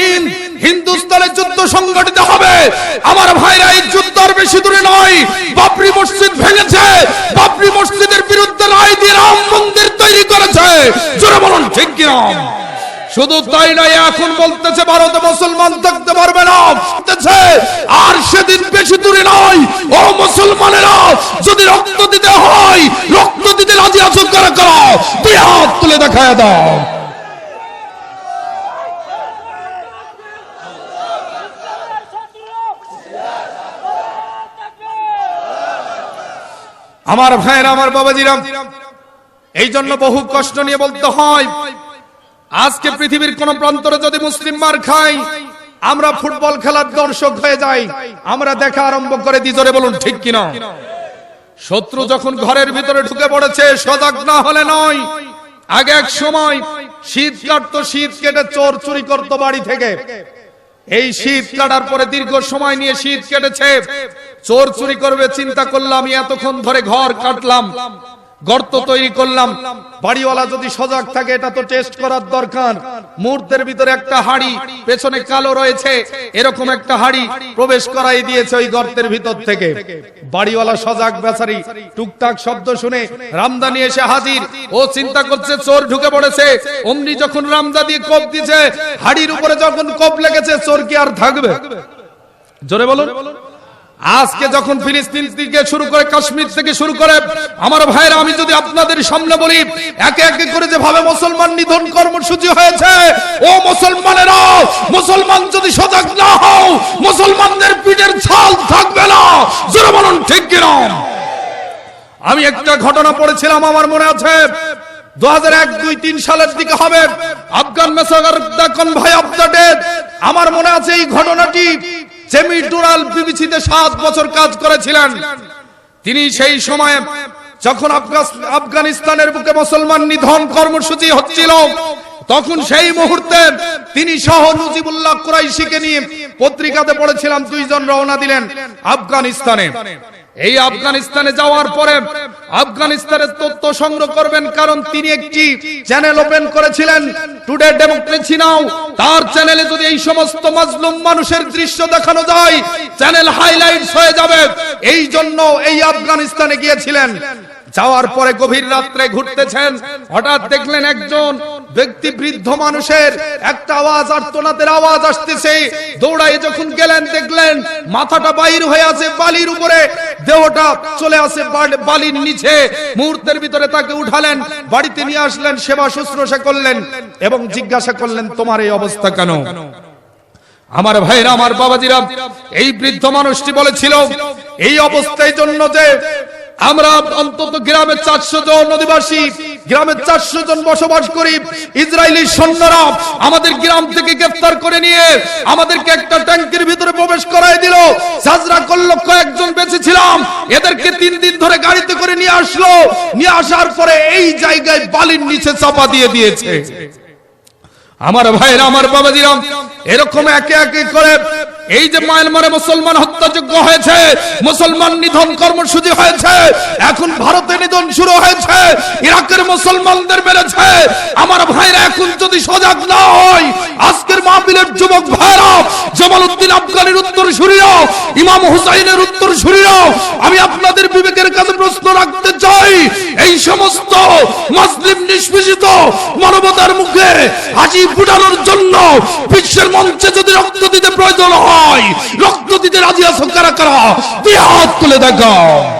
হিন্দ হিন্দুস্তানে যুদ্ধ সংগঠিত হবে। আমার ভাইরা, এই যুদ্ধ আর বেশি দূরে নয়। বাবরি মসজিদ ভেঙেছে। বাবরি মসজিদের বিরুদ্ধে রায় দিয়ে রাম মন্দির তৈরি করেছে। জোরে বলুন, ঠিক কিনা? শুধু তাই নয়, এখন বলতেছে, ভারতে মুসলমান থাকতে পারবে না। আর সেদিন বেশি দূরে নয়। ও মুসলমানেরা, যদি রক্ত দিতে হয়, রক্ত দিতে রাজি আছো, করে, করো? তুই হাত তুলে দেখায় দাও। আমার ভাইয়ের, আমার বাবাজিরাম এই জন্য বহু কষ্ট নিয়ে বলতে হয়, আজকে পৃথিবীর কোন প্রান্তরে যদি মুসলিম মার খাই, আমরা ফুটবল খেলার দর্শক হয়ে যাই, আমরা দেখা আরম্ভ করে দিই জোরে বলুন, ঠিক কিনা? শত্রু যখন ঘরের ভিতরে ঢুকে পড়েছে, সজাগ না হলে নয়, আগে এক সময় শীত কাটতো শীত কেটে চোর চুরি করতো বাড়ি থেকে। এই শীত কাটার পরে দীর্ঘ সময় নিয়ে শীত কেটেছে। চোর চুরি করবে, চিন্তা করলাম, এতক্ষণ ধরে ঘর কাটলাম, গর্ত তৈরি করলাম। বাড়িওয়ালা যদি সজাগ থাকে, এটা তো টেস্ট করার দরকার। মুহূর্তের ভিতরে একটা হাড়ি, পেছনে কালো রয়েছে। এরকম একটা হাড়ি প্রবেশ করাই দিয়েছে ওই গর্তের ভিতর থেকে। বাড়িওয়ালা সজাগ বেচারি টুকটাক শব্দ শুনে রামদানি এসে হাজির। ও চিন্তা করছে, চোর ঢুকে পড়েছে। অমনি যখন রামদা দিয়ে কোপ দিছে, হাড়ির উপরে যখন কোপ লেগেছে, চোর কি আর থাকবে? জোরে বলুন। আজকে যখন ফিলিস্তিন থেকে শুরু করে কাশ্মীর থেকে শুরু করে, আমার ভাইরা, আমি যদি আপনাদের সামনে বলি, একে একে করে যেভাবে মুসলমান নিধন কর্মসূচি হয়েছে, ও মুসলমানেরা, মুসলমান যদি সজাগ না হও, মুসলমানদের পিঠের ছাল থাকবে না। জোরে বলুন, ঠিক কিনা আমি একটা ঘটনা পড়েছিলাম, আমার মনে আছে। দু হাজার এক, দুই, তিন সালের দিকে হবে। আফগান মেসাগার, দেখুন ভাই আপডেট আমার মনে আছে এই ঘটনাটি জেমি ডুরাল বিবিসিতে সাত বছর কাজ করেছিলেন। তিনি সেই সময়ে যখন আফগানিস্তানের বুকে মুসলমান নিধন কর্মসূচি হচ্ছিল, তখন সেই মুহূর্তে তিনি সহ মুজিবুল্লাহ কুরাইশিকে নিয়ে পত্রিকাতে পড়েছিলাম, দুইজন রওনা দিলেন আফগানিস্তানে। এই আফগানিস্তানে যাওয়ার পরে আফগানিস্তানের তথ্য সংগ্রহ করবেন কারণ তিনি একটি চ্যানেল ওপেন করেছিলেন। টুডে ডেমোক্রেসি নাও তার চ্যানেলে যদি এই সমস্ত মাজলুম মানুষের দৃশ্য দেখানো যায়, চ্যানেল হাইলাইটস হয়ে যাবে। এই জন্য এই আফগানিস্তানে গিয়েছিলেন। যাওয়ার পরে গভীর রাত্রে ঘুরতেছেন। হঠাৎ দেখলেন একজন ব্যক্তি বৃদ্ধ মানুষের একটা আওয়াজ আর্তনাদের আওয়াজ আসতেছে। দৌড়ায় যখন গেলেন, দেখলেন মাথাটা বাইর হয়ে আছে বালির উপরে। দেহটা চলে আসে বালির নিচে। মুহূর্তের ভিতরে তাকে উঠালেন, বাড়িতে নিয়ে আসলেন, সেবা শুশ্রূষা করলেন এবং জিজ্ঞাসা করলেন, তোমার এই অবস্থা কেন? আমার ভাইরা, আমার বাবাজিরা, এই বৃদ্ধ মানুষটি বলেছিল, এই অবস্থায় জন্য যে আমরা অন্তত গ্রামের চারশো জন অধিবাসী গ্রামের চারশো জন বসবাস করি। ইসরায়েলি সৈন্যরা আমাদের গ্রাম থেকে গ্রেফতার করে নিয়ে আমাদেরকে একটা ট্যাঙ্কের ভিতরে প্রবেশ করাই দিল। সাজরা করল, কয়েকজন বেঁচে ছিলাম এদেরকে তিন দিন ধরে গাড়িতে করে নিয়ে আসলো। নিয়ে আসার পরে এই জায়গায় বালির নিচে চাপা দিয়ে দিয়েছে। আমার ভাইরা, আমার বাবাজিরাম এরকম একে একে করে এই যে মায়ানমারে মুসলমান হত্যাযোগ্য হয়েছে, মুসলমান নিধন কর্মসূচি হয়েছে, এখন ভারতে নিধন শুরু হয়েছে, ইরাকের মুসলমানদের মেরেছে। আমার ভাইরা এখন যদি সজাগ না হয়, আজকের মাহফিলের যুবক ভাইরা, জমাল উদ্দিন আফগানের উত্তর শুনিও ইমাম হুসাইনের উত্তর শুনিও আমি আপনাদের বিবেকের কাছে প্রশ্ন রাখতে চাই, এই সমস্ত মুসলিম নিষ্পেষিত মানবতার মুখে হাসি ফুটানোর জন্য বিশ্বের মঞ্চে যদি রক্ত দিতে প্রয়োজন হয়, রক্ত দিতে রাজি আছো কারা কারা? দুই হাত তুলে দেখাও।